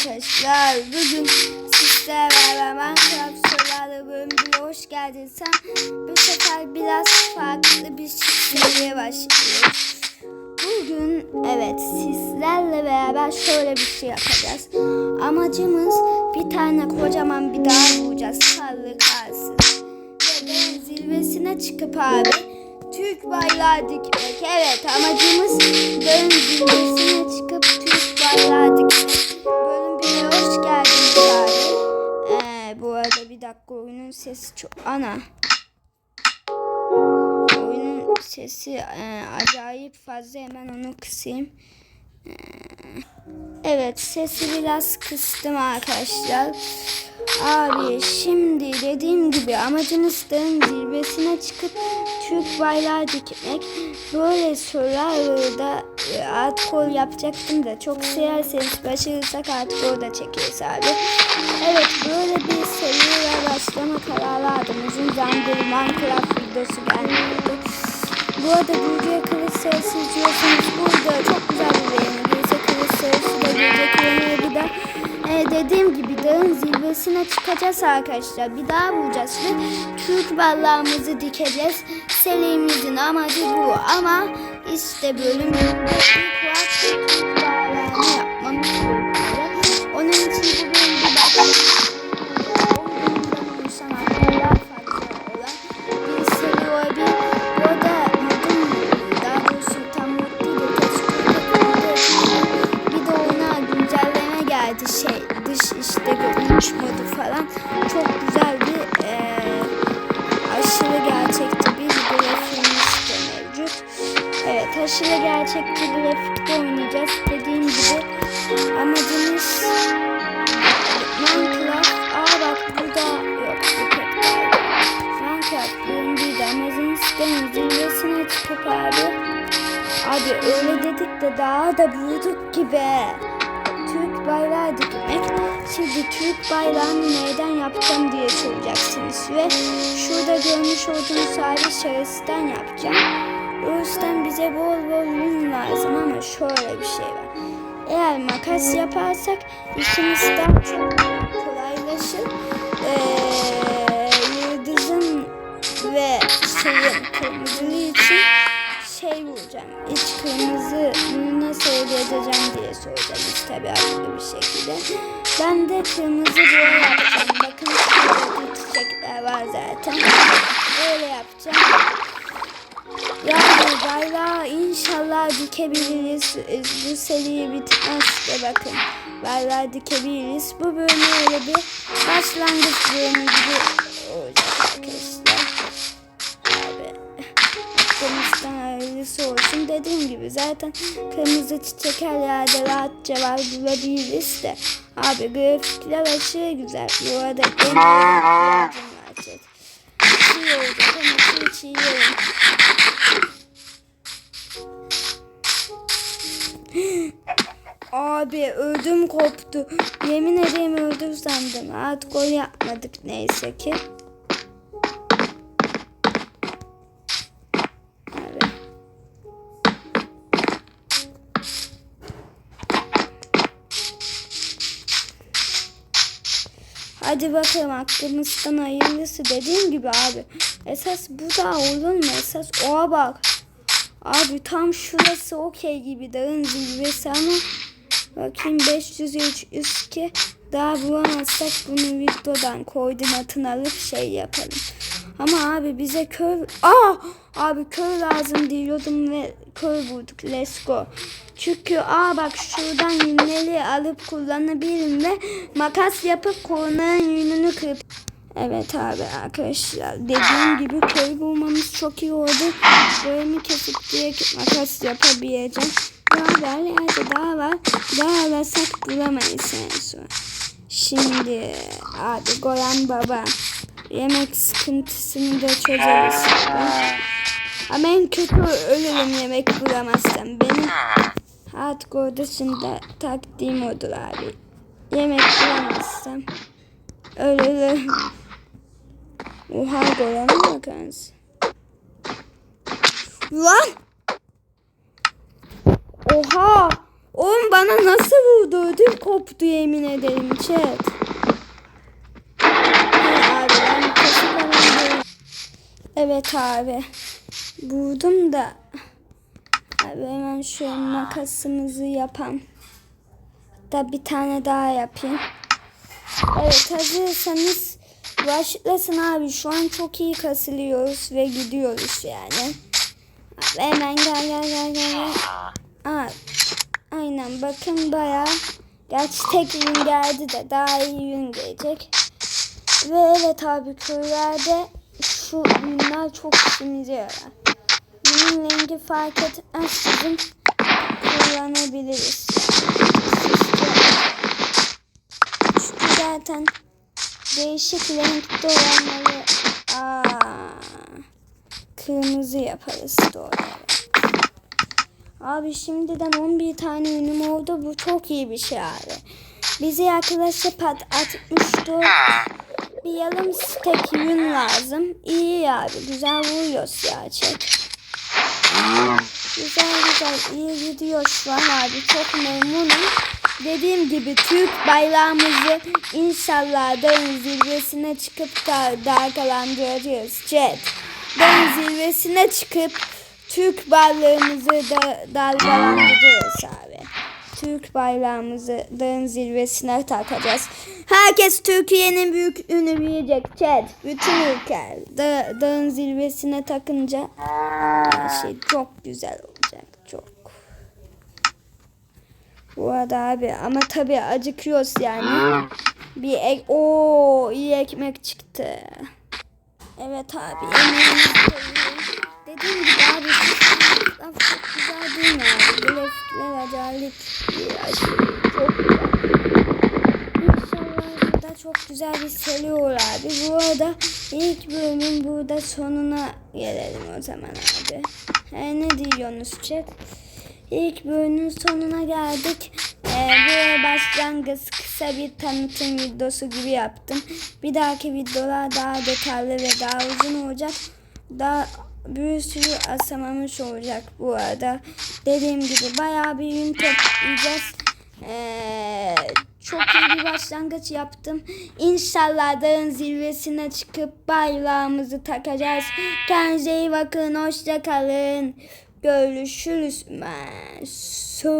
arkadaşlar. Bugün sizlerle beraber Minecraft Survival bölümüne hoş geldin. Sen bu sefer biraz farklı bir seriye başlıyoruz. Bugün evet sizlerle beraber şöyle bir şey yapacağız. Amacımız bir tane kocaman bir dağ bulacağız. Karlı karsız. Ve dağın zirvesine çıkıp abi Türk bayrağı dikmek. Evet amacımız dağın zirvesine çıkıp Türk oyunun sesi çok... Ana. Oyunun sesi e, acayip fazla hemen onu kısayım. Ee, Evet sesi biraz kıstım arkadaşlar. Abi şimdi dediğim gibi amacımız dağın zirvesine çıkıp Türk bayrağı dikmek. Böyle Survivor'da e, hardcore yapacaktım da çok severseniz başarırsak hardcore da çekeriz abi. Evet böyle bir seriye başlama kararı aldım. Uzun zamandır Minecraft videosu gelmiyordu. Bu arada videoya kılıç sayısı izliyorsanız burada çok zirvesine çıkacağız arkadaşlar. Bir daha bulacağız ve Türk bayrağımızı dikeceğiz. Serimizin amacı bu ama işte bölüm yapmamız gerekiyor. Onun için bu bölüm bir aşırı gerçekçi grafikte oynayacağız dediğim gibi amacımız Minecraft aa bak burada yok bu pek. Minecraft bölümüydü amacımız den zirvesine çıkıp abi Abi öyle dedik de daha da bulduk gibi. Türk bayrağı dikmek. Şimdi Türk bayrağını neyden yapacağım diye soracaksınız. Ve şurada görmüş olduğunuz hali şahıstan yapacağım. O yüzden bize bol bol yün lazım ama şöyle bir şey var. Eğer makas yaparsak işimiz daha çok kolaylaşır. Ee, yıldızın ve şeyin kırmızılı için şey bulacağım. İç kırmızı nasıl elde edeceğim diye soracağız tabi haklı bir şekilde. Ben de kırmızı boya yapacağım. Bakın şurada çiçekler var zaten. Böyle yapacağım. Yani bayrağı inşallah dikebiliriz. Bu seri bitmez de bakın. Bayrağı dikebiliriz. Bu bölüm öyle bir başlangıç bölümü gibi olacak arkadaşlar. Abi Denizden hayırlısı olsun. Dediğim gibi zaten kırmızı çiçek her yerde rahatça var bulabiliriz de. Abi grafikler aşırı güzel. Bu arada en ihtiyacım var. Çiğ olacak ama çiğ Abi ödüm koptu. Yemin ederim öldüm sandım. Artık gol yapmadık neyse ki. Hadi bakalım aklımızdan hayırlısı dediğim gibi abi. Esas bu da olur mu? Esas oğa bak. Abi tam şurası okey gibi dağın zirvesi ama bakayım 503 üstü daha bulamazsak bunu videodan koordinatını alıp şey yapalım. Ama abi bize kör... Aa! Abi kör lazım diyordum ve kör bulduk. Let's go. Çünkü aa bak şuradan yünleri alıp kullanabilirim ve makas yapıp kolunların yününü kırıp Evet abi arkadaşlar dediğim gibi köy bulmamız çok iyi oldu. Bölümü kesip direkt makas yapabileceğim. Daha var daha var. Daha arasak bulamayız en son. Şimdi abi Goyan Baba yemek sıkıntısını da çözeriz. Ama en kötü ölürüm yemek bulamazsam. Benim hardcore dışında taktiğim odur abi. Yemek bulamazsam ölürüm. Oha Goyan'a bakar mısın? Lan! Oha! Oğlum bana nasıl vurdu? Ödüm koptu yemin ederim chat. Evet abi. Vurdum da. Abi hemen şöyle makasımızı yapan. Da bir tane daha yapayım. Evet hazırsanız başlasın abi. Şu an çok iyi kasılıyoruz ve gidiyoruz yani. Abi hemen gel gel gel gel. gel. Aa, aynen bakın baya. Gerçi tek ürün geldi de daha iyi ürün gelecek. Ve evet abi köylerde şu ürünler çok işimize yarar. Bunun rengi fark etmezsizin kullanabiliriz. Çünkü zaten değişik renkte olanları aa, kırmızı yaparız doğru. Abi şimdiden 11 tane ünüm oldu. Bu çok iyi bir şey abi. Bize yaklaşık pat 64 bir yarım stek yün lazım. İyi abi. Güzel vuruyoruz ya çek. Güzel güzel iyi gidiyor şu an abi. Çok memnunum. Dediğim gibi Türk bayrağımızı inşallah dağın zirvesine çıkıp da dalgalandıracağız. Chat. Dağın zirvesine çıkıp Türk bayrağımızı da dalgalandıracağız abi. Türk bayrağımızı dağın zirvesine takacağız. Herkes Türkiye'nin büyük ünü büyüyecek. Chat. Bütün ülke da, dağın zirvesine takınca her şey çok güzel olacak. Çok. Bu arada abi ama tabii acıkıyoruz yani. Bir ek o iyi ekmek çıktı. Evet abi yemeğimizi. Dediğim gibi abi çok güzel değil mi abi? Grafikler acayip şey, çok güzel. İnşallah burada çok güzel bir seri olur abi. Bu arada ilk bölümün burada sonuna gelelim o zaman abi. He, ne diyorsunuz chat? İlk bölümün sonuna geldik. Ee, bu başlangıç kısa bir tanıtım videosu gibi yaptım. Bir dahaki videolar daha detaylı ve daha uzun olacak. Daha bir sürü asamamış olacak bu arada. Dediğim gibi bayağı bir ürün toplayacağız. Ee, çok iyi bir başlangıç yaptım. İnşallah dağın zirvesine çıkıp bayrağımızı takacağız. Kendinize iyi bakın. Hoşça kalın. Görüşürüz. Mesut.